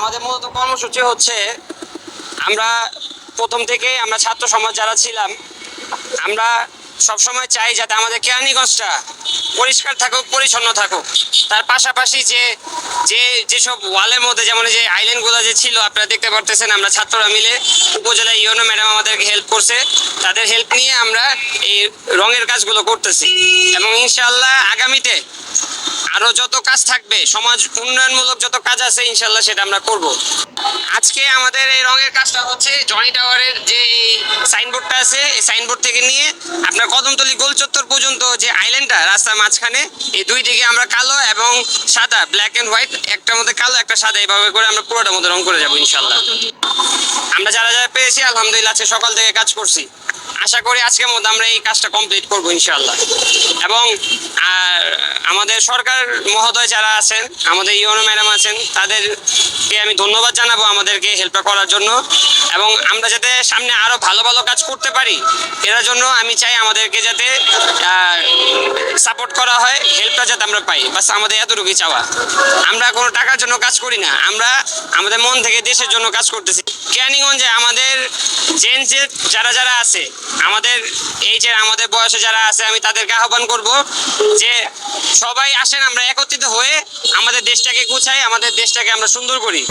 আমাদের মূলত কর্মসূচি হচ্ছে আমরা প্রথম থেকে আমরা ছাত্র সমাজ যারা ছিলাম আমরা সবসময় চাই যাতে আমাদের কেরানীগঞ্জটা পরিষ্কার থাকুক, পরিচ্ছন্ন থাকুক। তার পাশাপাশি যে যে, যেসব ওয়ালের মধ্যে যেমন যে আইল্যান্ডগুলো যে ছিল, আপনারা দেখতে পারতেছেন, আমরা ছাত্ররা মিলে উপজেলা ইউনো ম্যাডাম আমাদেরকে হেল্প করছে। তাদের হেল্প নিয়ে আমরা এই রঙের কাজগুলো করতেছি। এবং ইনশাআল্লাহ আগামীতে আরও যত কাজ থাকবে, সমাজ উন্নয়নমূলক যত কাজ আছে ইনশাল্লাহ সেটা আমরা করব। আজকে আমাদের এই রঙের কাজটা হচ্ছে, জনি টাওয়ারের যে এই সাইনবোর্ডটা আছে, এই সাইনবোর্ড থেকে নিয়ে আপনার কদমতলি গোল চত্বর পর্যন্ত যে আইল্যান্ডটা রাস্তার মাঝখানে, এই দুই দিকে আমরা কালো এবং সাদা ব্ল্যাক এন্ড হোয়াইট একটার মধ্যে কালো, একটা সাদা, এইভাবে করে আমরা পুরোটার মধ্যে রং করে যাব ইনশাল্লাহ আমরা যারা যারা পেয়েছি, আলহামদুলিল্লাহ, আজকে সকাল থেকে কাজ করছি। আশা করি আজকের মধ্যে আমরা এই কাজটা কমপ্লিট করব ইনশাল্লাহ এবং আমাদের সরকার মহোদয় যারা আছেন, আমাদের ইউনো ম্যাডাম আছেন, তাদেরকে আমি ধন্যবাদ জানাব আমাদেরকে হেল্প করার জন্য। এবং আমরা যাতে সামনে আরও ভালো ভালো কাজ করতে পারি, এর জন্য আমি চাই আমাদেরকে যাতে সাপোর্ট করা হয় হেল্পটা যাতে আমরা পাই। বাস আমাদের এতটুকুই চাওয়া। আমরা কোনো টাকার জন্য কাজ করি না, আমরা আমাদের মন থেকে দেশের জন্য কাজ করতেছি। ক্যানিগঞ্জে আমাদের জেন্টসের যারা যারা আছে, আমাদের এই যে আমাদের বয়সে যারা আছে, আমি তাদেরকে আহ্বান করব যে সবাই আসেন, আমরা একত্রিত হয়ে আমাদের দেশটাকে গুছাই, আমাদের দেশটাকে আমরা সুন্দর করি।